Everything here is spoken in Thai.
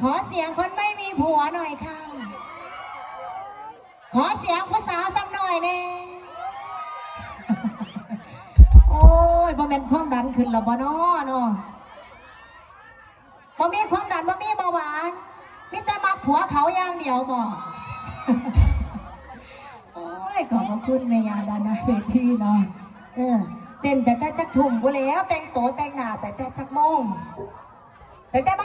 ขอเสียงคนไม่มีผัวหน่อยค่ะ ขอเสียงผู้สาวสักหน่อยเน่โอ้ยบ่เป็นความดันขึ้นหรอบ่น้อเนาะบ่มีความดันบ่มีเบาหวานมิแต่มักผัวเขาอย่างเดียวบ่โอ้ยขอบพระคุณแม่ยาดานาเวทีเนาะเออเต้นแต่แต่จักทุ่มบ่แล้ว แต่งโตแต่งหน้าแต่แต่จักโมงแต่แต่บ้า